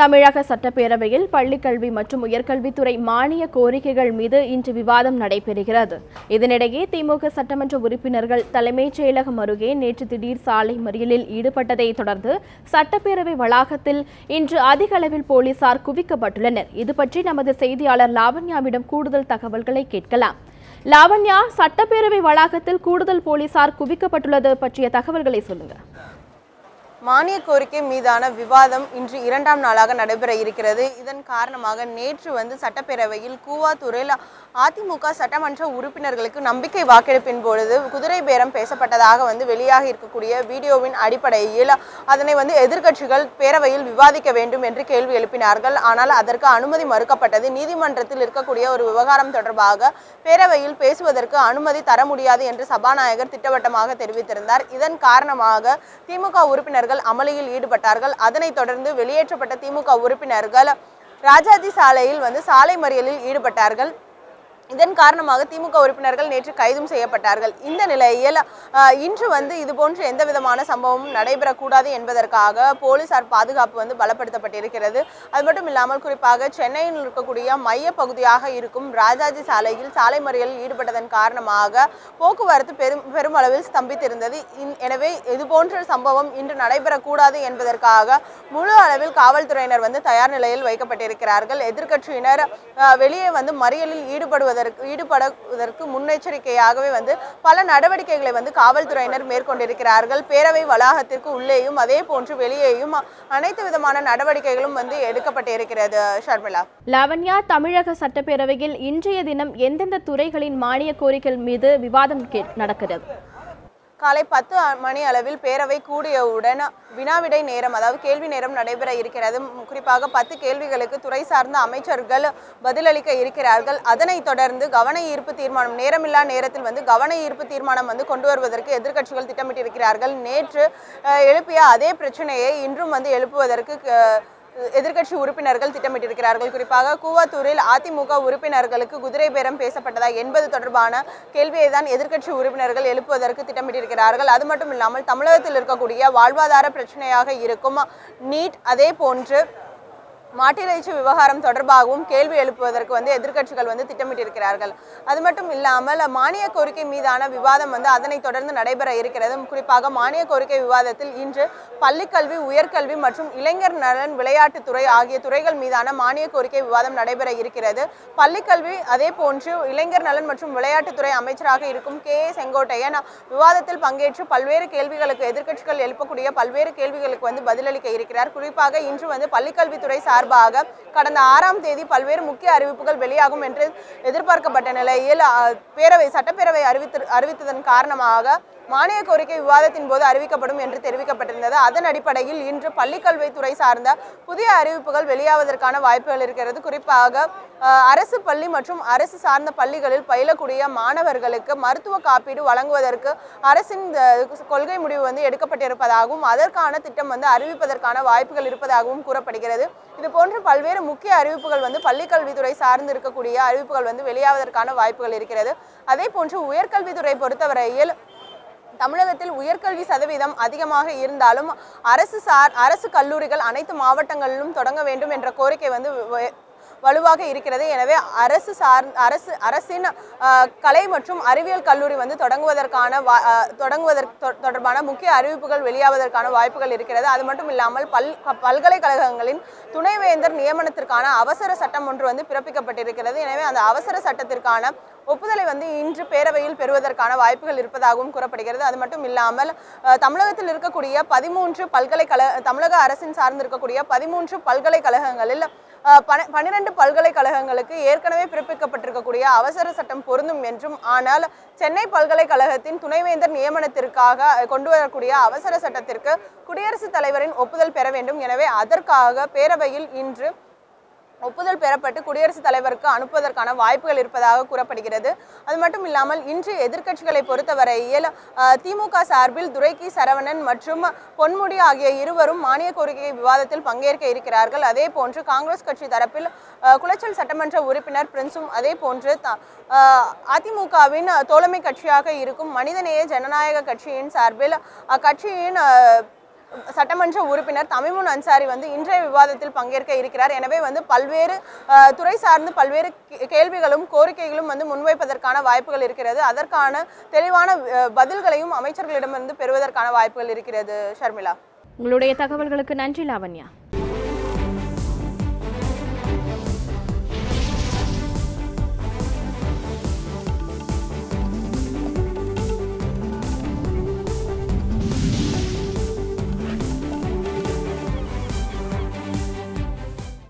தமிழக சட்டப்பேரவையில் பள்ளிக்கல்வி மற்றும் உயர்கல்வித்துறை மானிய கோரிக்கைகள் மீது இன்று விவாதம் நடைபெறுகிறது. இதனிடையே திமுக சட்டமன்ற உறுப்பினர்கள் தலைமைச் செயலகம் அருகே நேற்று திடீர் சாலை மறியலில் ஈடுபட்டதை தொடர்ந்து சட்டப்பேரவை வளாகத்தில் இன்று அதிக அளவில் போலீசார் குவிக்கப்பட்டுள்ளனர். இது பற்றி நமது செய்தியாளர் லாவண்யாவிடம் கூடுதல் தகவல்களை கேட்கலாம். லாவண்யா சட்டப்பேரவை வளாகத்தில் கூடுதல் போலீசார் குவிக்கப்பட்டுள்ளது பற்றிய தகவல்களை சொல்லுங்க. மானிய கோரிக்கை மீதான விவாதம் இன்று இரண்டாம் நாளாக நடைபெற இருக்கிறது. இதன் காரணமாக நேற்று வந்து சட்டப்பேரவையில் கூவாத்தூரில் அதிமுக சட்டமன்ற உறுப்பினர்களுக்கு நம்பிக்கை வாக்கெடுப்பின் பொழுது குதிரை பேரம் பேசப்பட்டதாக வந்து வெளியாக இருக்கக்கூடிய வீடியோவின் அடிப்படையில் அதனை வந்து எதிர்க்கட்சிகள் பேரவையில் விவாதிக்க வேண்டும் என்று கேள்வி எழுப்பினார்கள். ஆனால் அதற்கு அனுமதி மறுக்கப்பட்டது. நீதிமன்றத்தில் இருக்கக்கூடிய ஒரு விவகாரம் தொடர்பாக பேரவையில் பேசுவதற்கு அனுமதி தர முடியாது என்று சபாநாயகர் திட்டவட்டமாக தெரிவித்திருந்தார். இதன் காரணமாக திமுக உறுப்பினர்கள் அமளியில் ஈடுபட்டார்கள். அதனைத் தொடர்ந்து வெளியேற்றப்பட்ட திமுக உறுப்பினர்கள் ராஜாஜி சாலையில் வந்து சாலை மறியலில் ஈடுபட்டார்கள். இதன் காரணமாக திமுக உறுப்பினர்கள் நேற்று கைதும் செய்யப்பட்டார்கள். இந்த நிலையில் இன்று வந்து இதுபோன்று எந்த விதமான சம்பவமும் நடைபெறக்கூடாது என்பதற்காக போலீசார் பாதுகாப்பு வந்து பலப்படுத்தப்பட்டிருக்கிறது. அது மட்டும் இல்லாமல் குறிப்பாக சென்னையில் இருக்கக்கூடிய மைய பகுதியாக இருக்கும் ராஜாஜி சாலையில் சாலை மறியலில் ஈடுபட்டதன் காரணமாக போக்குவரத்து பெரும் பெருமளவில் ஸ்தம்பித்திருந்தது. எனவே இதுபோன்ற சம்பவம் இன்று நடைபெறக்கூடாது என்பதற்காக முழு அளவில் காவல்துறையினர் வந்து தயார் நிலையில் வைக்கப்பட்டிருக்கிறார்கள். எதிர்க்கட்சியினர் வெளியே வந்து மறியலில் ஈடுபடுவதற்கு ஈடுபடுவதற்கு முன்னெச்சரிக்கையாகவே வந்து பல நடவடிக்கைகளை வந்து காவல்துறையினர் மேற்கொண்டிருக்கிறார்கள். பேரவை வளாகத்திற்கு உள்ளேயும் அதே போன்று வெளியேயும் அனைத்து விதமான நடவடிக்கைகளும் வந்து எடுக்கப்பட்டு இருக்கிறது ஷர்மிளா. லாவண்யா தமிழக சட்டப்பேரவையில் இன்றைய தினம் எந்தெந்த துறைகளின் மானிய கோரிக்கைகள் மீது விவாதம் நடக்கிறது? காலை பத்து மணி அளவில் பேரவை கூடியவுடன் வினாவிடை நேரம் அதாவது கேள்வி நேரம் நடைபெற இருக்கிறது. குறிப்பாக பத்து கேள்விகளுக்கு துறை சார்ந்த அமைச்சர்கள் பதிலளிக்க இருக்கிறார்கள். அதனைத் தொடர்ந்து கவன ஈர்ப்பு தீர்மானம் நேரமில்லா நேரத்தில் வந்து கவன ஈர்ப்பு தீர்மானம் வந்து கொண்டு வருவதற்கு எதிர்க்கட்சிகள் திட்டமிட்டிருக்கிறார்கள். நேற்று எழுப்பிய அதே பிரச்சனையை இன்றும் வந்து எழுப்புவதற்கு எதிர்க்கட்சி உறுப்பினர்கள் திட்டமிட்டிருக்கிறார்கள். குறிப்பாக கூவத்தூரில் அதிமுக உறுப்பினர்களுக்கு குதிரை பேரம் பேசப்பட்டதா என்பது தொடர்பான கேள்வியை தான் எதிர்க்கட்சி உறுப்பினர்கள் எழுப்புவதற்கு திட்டமிட்டிருக்கிறார்கள். அது மட்டும் இல்லாமல் தமிழகத்தில் இருக்கக்கூடிய வாழ்வாதார பிரச்சனையாக இருக்கும் நீட் அதே போன்று மாட்டிறைச்சி விவகாரம் தொடர்பாகவும் கேள்வி எழுப்புவதற்கு வந்து எதிர்க்கட்சிகள் வந்து திட்டமிட்டிருக்கிறார்கள். அது மட்டும் இல்லாமல் மானிய கோரிக்கை மீதான விவாதம் வந்து அதனை தொடர்ந்து நடைபெற இருக்கிறது குறிப்பாக மானிய கோரிக்கை விவாதத்தில் இன்று பள்ளிக்கல்வி உயர்கல்வி மற்றும் இளைஞர் நலன் விளையாட்டுத்துறை ஆகிய துறைகள் மீதான மானிய கோரிக்கை விவாதம் நடைபெற இருக்கிறது. பள்ளிக்கல்வி அதே போன்று இளைஞர் நலன் மற்றும் விளையாட்டுத்துறை அமைச்சராக இருக்கும் கே. ஏ. செங்கோட்டையன் விவாதத்தில் பங்கேற்று பல்வேறு கேள்விகளுக்கு எதிர்க்கட்சிகள் எழுப்பக்கூடிய பல்வேறு கேள்விகளுக்கு வந்து பதிலளிக்க இருக்கிறார். குறிப்பாக இன்று வந்து பள்ளிக்கல்வித்துறை சார்பாக கடந்த ஆறாம் தேதி பல்வேறு முக்கிய அறிவிப்புகள் வெளியாகும் என்று எதிர்பார்க்கப்பட்ட நிலையில் பேரவை சட்டப்பேரவை அறிவித்து அறிவித்ததன் காரணமாக மானிய கோரிக்கை விவாதத்தின் போது அறிவிக்கப்படும் என்று தெரிவிக்கப்பட்டிருந்தது. அதன் அடிப்படையில் இன்று பள்ளிக்கல்வித்துறை சார்ந்த புதிய அறிவிப்புகள் வெளியாவதற்கான வாய்ப்புகள் இருக்கிறது. குறிப்பாக அரசு பள்ளி மற்றும் அரசு சார்ந்த பள்ளிகளில் பயிலக்கூடிய மாணவர்களுக்கு மருத்துவ காப்பீடு வழங்குவதற்கு அரசின் கொள்கை முடிவு வந்து எடுக்கப்பட்டிருப்பதாகவும் அதற்கான திட்டம் வந்து அறிவிப்பதற்கான வாய்ப்புகள் இருப்பதாகவும் கூறப்படுகிறது. இது போன்ற பல்வேறு முக்கிய அறிவிப்புகள் வந்து பள்ளிக்கல்வித்துறை சார்ந்து இருக்கக்கூடிய அறிவிப்புகள் வந்து வெளியாவதற்கான வாய்ப்புகள் இருக்கிறது. அதே போன்று உயர்கல்வித்துறை பொறுத்தவரையில் தமிழகத்தில் உயர்கல்வி சதவீதம் அதிகமாக இருந்தாலும் அரசு சார் அரசு கல்லூரிகள் அனைத்து மாவட்டங்களிலும் தொடங்க வேண்டும் என்ற கோரிக்கை வந்து வலுவாக இருக்கிறது. எனவே அரசு சார் அரசு அரசின் கலை மற்றும் அறிவியல் கல்லூரி வந்து தொடங்குவதற்கான வா- தொடங்குவதற்கு தொடர்பான முக்கிய அறிவிப்புகள் வெளியாவதற்கான வாய்ப்புகள் இருக்கிறது. அது மட்டும் இல்லாமல் பல் பல்கலைக்கழகங்களின் துணைவேந்தர் நியமனத்திற்கான அவசர சட்டம் ஒன்று வந்து பிறப்பிக்கப்பட்டிருக்கிறது. எனவே அந்த அவசர சட்டத்திற்கான ஒப்புதலை வந்து இன்று பேரவையில் பெறுவதற்கான வாய்ப்புகள் இருப்பதாகவும் கூறப்படுகிறது. அது மட்டும் இல்லாமல் தமிழகத்தில் இருக்கக்கூடிய பதிமூன்று பல்கலைக்கழக தமிழக அரசின் சார்ந்து இருக்கக்கூடிய பதிமூன்று பல்கலைக்கழகங்களில் பன பன்னிரண்டு பல்கலைக்கழகங்களுக்கு ஏற்கனவே பிறப்பிக்கப்பட்டிருக்கக்கூடிய அவசர சட்டம் பொருந்தும் என்றும் ஆனால் சென்னை பல்கலைக்கழகத்தின் துணைவேந்தர் நியமனத்திற்காக கொண்டு வரக்கூடிய அவசர சட்டத்திற்கு குடியரசுத் தலைவரின் ஒப்புதல் பெற வேண்டும். எனவே அதற்காக பேரவையில் இன்று ஒப்புதல் பெறப்பட்டு குடியரசுத் தலைவருக்கு அனுப்புவதற்கான வாய்ப்புகள் இருப்பதாக கூறப்படுகிறது. அது மட்டும் இல்லாமல் இன்று எதிர்க்கட்சிகளை பொறுத்தவரையில் திமுக சார்பில் துரைக்கி சரவணன் மற்றும் பொன்முடி ஆகிய இருவரும் மானிய கோரிக்கை விவாதத்தில் பங்கேற்க இருக்கிறார்கள். அதே போன்று காங்கிரஸ் கட்சி தரப்பில் குளச்சல் சட்டமன்ற உறுப்பினர் பிரின்ஸும் அதே போன்று த- அதிமுகவின் தோழமை கட்சியாக இருக்கும் மனிதநேய ஜனநாயக கட்சியின் சார்பில் அக்கட்சியின் சட்டமன்ற உறுப்பினர் தமிமுன் அன்சாரி வந்து இன்றைய விவாதத்தில் பங்கேற்க இருக்கிறார். எனவே வந்து பல்வேறு துறை சார்ந்து பல்வேறு கே- கேள்விகளும் கோரிக்கைகளும் வந்து முன்வைப்பதற்கான வாய்ப்புகள் இருக்கிறது. அதற்கான தெளிவான பதில்களையும் அமைச்சர்களிடமிருந்து பெறுவதற்கான வாய்ப்புகள் இருக்கிறது ஷர்மிளா. உங்களுடைய தகவல்களுக்கு நன்றி லாவண்யா.